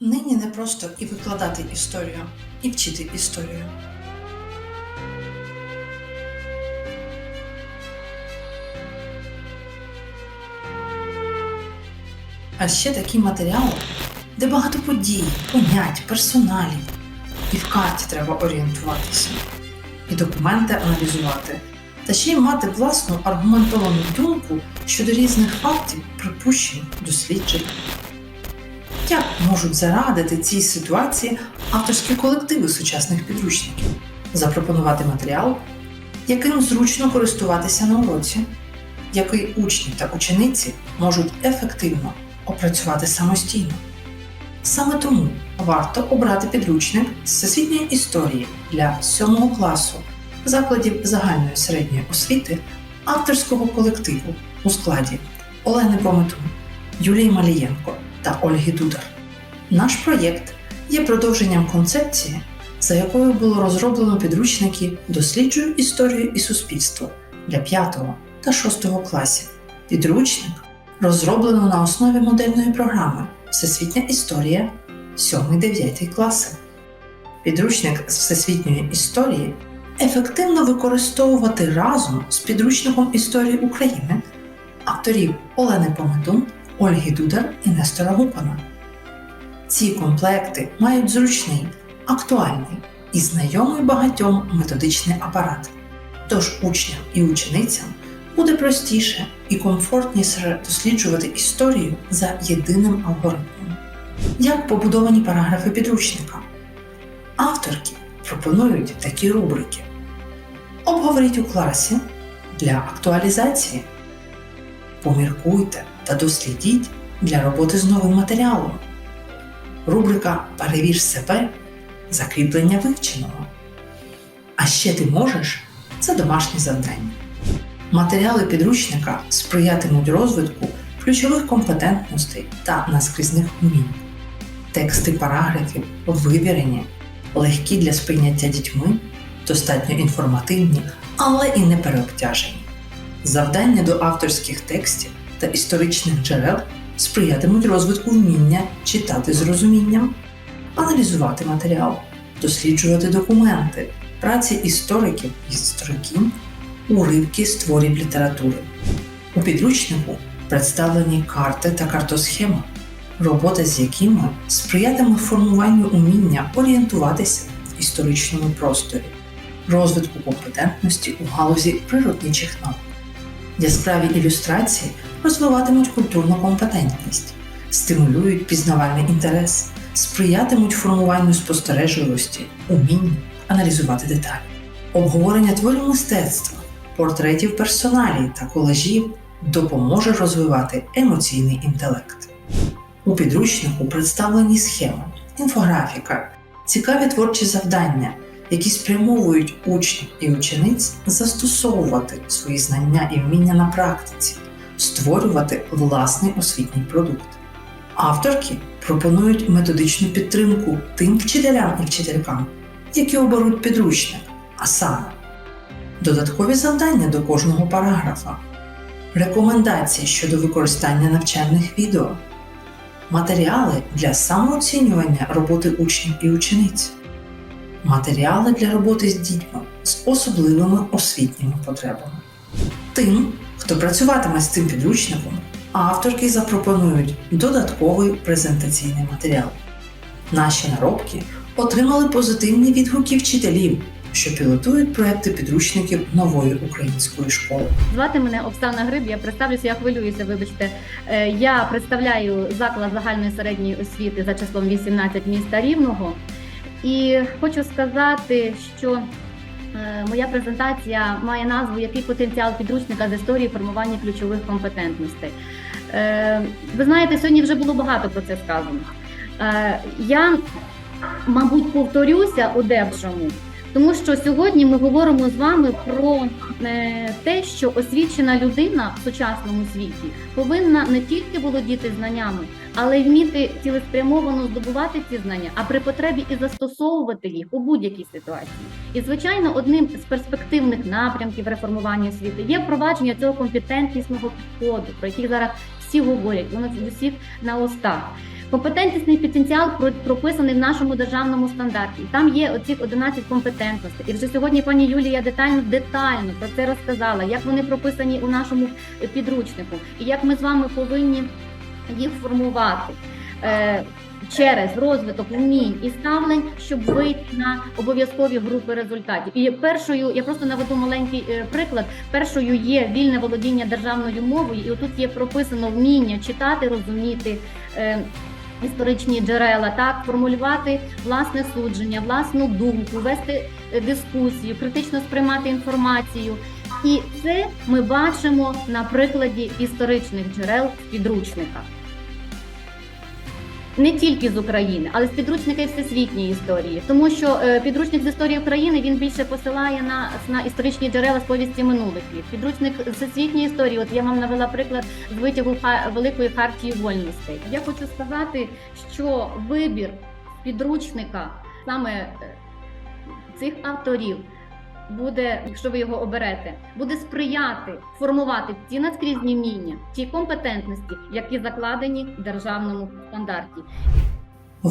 Нині не просто і викладати історію, і вчити історію. А ще такі матеріали, де багато подій, понять, персоналів. І в карті треба орієнтуватися, і документи аналізувати, та ще й мати власну аргументовану думку щодо різних фактів, припущень, досліджень. Як можуть зарадити цій ситуації авторські колективи сучасних підручників? Запропонувати матеріал, яким зручно користуватися на уроці, який учні та учениці можуть ефективно опрацювати самостійно. Саме тому варто обрати підручник з всесвітньої історії для 7 класу закладів загальної середньої освіти авторського колективу у складі Олени Пометун, Юлії Малієнко та Ольги Дудар. Наш проєкт є продовженням концепції, за якою було розроблено підручники Досліджую історію і суспільство для 5 та 6 класів. Підручник розроблено на основі модельної програми Всесвітня історія 7-9 класи. Підручник з всесвітньої історії ефективно використовувати разом з підручником історії України авторів Олени Пометун, Ольги Дудар і Нестора Гупана. Ці комплекти мають зручний, актуальний і знайомий багатьом методичний апарат. Тож учням і ученицям буде простіше і комфортніше досліджувати історію за єдиним алгоритмом. Як побудовані параграфи підручника? Авторки пропонують такі рубрики: Обговоріть у класі для актуалізації. Поміркуйте та дослідіть для роботи з новим матеріалом. Рубрика Перевір себе закріплення вивченого. А ще ти можеш це домашнє завдання. Матеріали підручника сприятимуть розвитку ключових компетентностей та наскрізних умінь. Тексти параграфів вивірені, легкі для сприйняття дітьми, достатньо інформативні, але і не переобтяжені. Завдання до авторських текстів та історичних джерел сприятимуть розвитку вміння читати з розумінням, аналізувати матеріал, досліджувати документи, праці істориків і істориків, уривки з творів літератури. У підручнику представлені карти та картосхеми, робота з якими сприятиме формуванню уміння орієнтуватися в історичному просторі, розвитку компетентності у галузі природничих наук. Яскраві ілюстрації розвиватимуть культурну компетентність, стимулюють пізнавальний інтерес, сприятимуть формуванню спостережливості, умінню аналізувати деталі. Обговорення творів мистецтва, портретів персоналій та колажів допоможе розвивати емоційний інтелект. У підручнику представлені схеми, інфографіка, цікаві творчі завдання, які спрямовують учнів і учениць застосовувати свої знання і вміння на практиці, створювати власний освітній продукт. Авторки пропонують методичну підтримку тим вчителям і вчителькам, які оберуть підручник, а саме додаткові завдання до кожного параграфа, рекомендації щодо використання навчальних відео, матеріали для самооцінювання роботи учнів і учениць, матеріали для роботи з дітьми з особливими освітніми потребами. Тим, хто працюватиме з цим підручником, авторки запропонують додатковий презентаційний матеріал. Наші наробки отримали позитивні відгуки вчителів, що пілотують проекти підручників нової української школи. Звати мене Оксана Гриб. Я представлюся, я хвилююся. Вибачте, Е, я представляю заклад загальної середньої освіти за числом 18 міста Рівного. І хочу сказати, що моя презентація має назву Який потенціал підручника з історії формування ключових компетентностей. Е, Ви знаєте, сьогодні вже було багато про це сказано. Е, Я, мабуть, повторюся у дебшому, тому що сьогодні ми говоримо з вами про е, те, що освічена людина в сучасному світі повинна не тільки володіти знаннями, але вміти цілеспрямовано здобувати ці знання, а при потребі і застосовувати їх у будь-якій ситуації. І звичайно, одним з перспективних напрямків реформування освіти є впровадження цього компетентнісного підходу, про який зараз всі говорять, воно у всіх на устах. Компетентність потенціал про- прописаний в нашому державному стандарті. Там є оці 11 компетентностей. І вже сьогодні пані Юлія детально детально про це розказала, як вони прописані у нашому підручнику, і як ми з вами повинні їх формувати. Е, Через розвиток вмінь і ставлень, щоб вийти на обов'язкові групи результатів. І першою я просто наведу маленький е, приклад. Першою є вільне володіння державною мовою, і отут є прописано вміння читати, розуміти. е, Історичні джерела, так формулювати власне судження, власну думку, вести дискусію, критично сприймати інформацію. І це ми бачимо на прикладі історичних джерел в підручниках. Не тільки з України, але з підручника всесвітньої історії, тому що е, підручник з історії України він більше посилає на, на історичні джерела з повісті минулих літ. Підручник з всесвітньої історії, от я вам навела приклад з витягу Великої хартії вольностей. Я хочу сказати, що вибір підручника саме е, цих авторів буде, якщо ви його оберете, буде сприяти формувати ті наскрізні вміння, ті компетентності, які закладені в державному стандарті.